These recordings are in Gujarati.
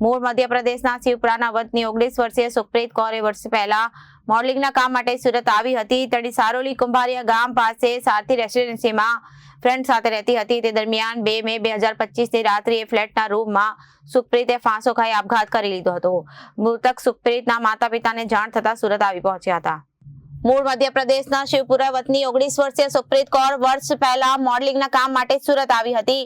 મૂળ મધ્યપ્રદેશના શિવપુરાના વતની ઓગણીસ વર્ષીય સુપ્રીત કૌરે વર્ષ પહેલા મોડલિંગના કામ માટે સુરત આવી હતી. તેની સારોલી કુંભારિયા ગામ પાસે સારથી રેસિડેન્સીમાં ફ્રેન્ડ સાથે રહેતી હતી. તે દરમિયાન બે મે બે હજાર પચીસની રાત્રિએ ફ્લેટના રૂમમાં સુખપ્રીતે ફાંસો ખાઈ આપઘાત કરી લીધો હતો. મૃતક સુખપ્રીતના માતા પિતાને જાણ થતા સુરત આવી પહોંચ્યા હતા. મૂળ મધ્યપ્રદેશના શિવપુરા વતની ઓગણીસ વર્ષીય સુપ્રીત કૌર વર્ષ પહેલા મોડલિંગના કામ માટે સુરત આવી હતી.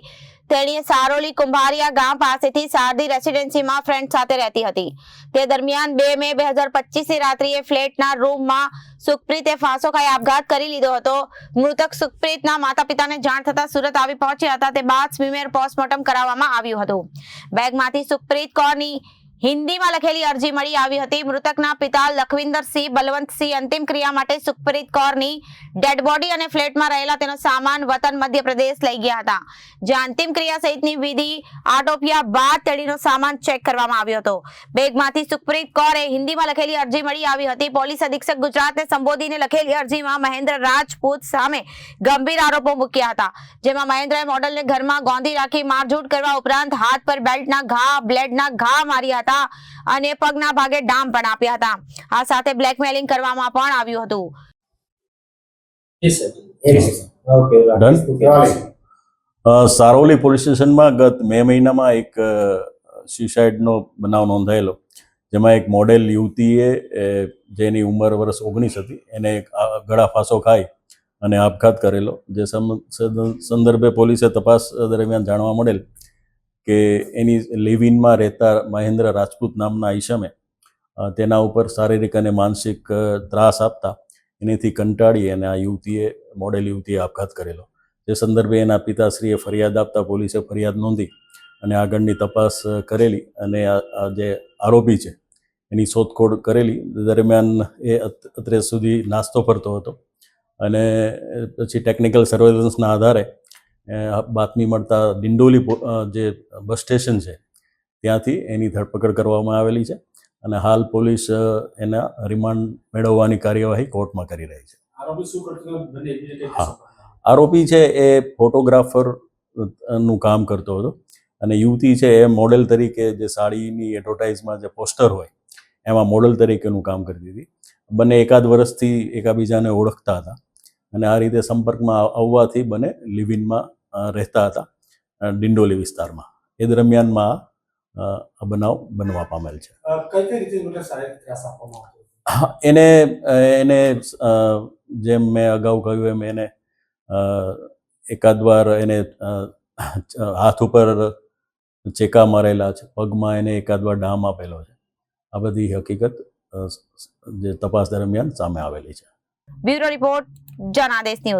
તેણીએ સારોલી કુંભારિયા ગામ પાસેથી સારદી રેસિડેન્સીમાં ફ્રેન્ડ સાથે રહેતી હતી. તે દરમિયાન બે મે બે હજાર પચીસની રાત્રિએ ફ્લેટના રૂમમાં સુખપ્રીતે ફાંસો ખાઈ આપઘાત કરી લીધો હતો. મૃતક સુખપ્રીતના માતા પિતાને જાણ થતા સુરત આવી પહોંચ્યા હતા. તે બાદ સ્વીમેર પોસ્ટમોર્ટમ કરાવવામાં આવ્યું હતું. બેગમાંથી સુખપ્રીત કૌરની હિન્દીમાં લખેલી અરજી મળી આવી હતી. મૃતકના પિતા લખવિંદરસિંહ બલવંતસિંહ અંતિમ ક્રિયા માટે સુખપ્રીત કૌરની ડેડ બોડી અને ફ્લેટમાં રહેલા તેનો સામાન વતન મધ્યપ્રદેશ લઈ ગયા હતા. જ્યાં અંતિમ ક્રિયા સહિતની વિધિ આટોપ્યા બાદ તેણીનો સામાન ચેક કરવામાં આવ્યો હતો. બેગમાંથી સુપ્રીત કૌરે હિન્દીમાં લખેલી અરજી મળી આવી હતી. પોલીસ અધિક્ષક ગુજરાતને સંબોધીને લખેલી અરજીમાં મહેન્દ્ર રાજપૂત સામે ગંભીર આરોપો મૂક્યા હતા. જેમાં મહેન્દ્રએ મોડલને ઘરમાં ગોંધી રાખી મારઝૂડ કરવા ઉપરાંત હાથ પર બેલ્ટના ઘા, બ્લેડના ઘા માર્યા હતા. અને પગના ભાગે ડામ પણ આપ્યા હતા. આ સાથે બ્લેકમેલિંગ કરવામાં પણ આવ્યું હતું. સારોલી પોલીસ સ્ટેશનમાં ગત મે મહિનામાં એક સ્યુસાઇડનો બનાવ નોંધાયેલો. જેમાં એક મોડેલ યુવતીએ એ, જેની ઉંમર વર્ષ ઓગણીસ હતી એને એક ગળા ફાંસો ખાઈ અને આપઘાત કરેલો. જે સમ- સંદર્ભે પોલીસે તપાસ દરમિયાન જાણવા મળેલ કે એની લિવિનમાં રહેતા મહેન્દ્ર રાજપૂત નામના આઈશમે તેના ઉપર શારીરિક અને માનસિક ત્રાસ આપતા એનેથી કંટાળી અને આ યુવતીએ, મોડેલ યુવતીએ આપઘાત કરેલો. તે સંદર્ભે એના પિતાશ્રીએ ફરિયાદ આપતા પોલીસે ફરિયાદ નોંધી અને આગળની તપાસ કરેલી અને આ જે આરોપી છે, એની શોધખોળ કરેલી. દરમિયાન એ અત્રે સુધી નાસ્તો ફરતો હતો અને પછી ટેકનિકલ સર્વેલન્સના આધારે બાતમી મળતા ડિંડોલી જે બસ સ્ટેશન છે ત્યાંથી એની ધરપકડ કરવામાં આવેલી છે અને હાલ પોલીસ એના રિમાન્ડ મેળવવાની કાર્યવાહી કોર્ટમાં કરી રહી છે. હા. આરોપી છે એ ફોટોગ્રાફરનું કામ કરતો હતો અને યુવતી છે એ મોડેલ તરીકે જે સાડીની એડવર્ટાઇઝમાં જે પોસ્ટર હોય એમાં મોડેલ તરીકેનું કામ કરતી હતી. બંને એકાદ વર્ષથી એકાબીજાને ઓળખતા હતા અને આ રીતે સંપર્કમાં આવવાથી બંને લિવિનમાં રહેતા હતા ડિંડોલી વિસ્તારમાં. એ દરમિયાનમાં આ બનાવ બનવા પામેલ છે. એને એને જેમ મેં અગાઉ કહ્યું એમ એને એકાદ વાર એને હાથ ઉપર ચેકા મારેલા છે પગમાં એને એકાદ વાર ડામ આપેલો છે. આ બધી હકીકત જે તપાસ દરમિયાન સામે આવેલી છે. Bureau report Janadesh news.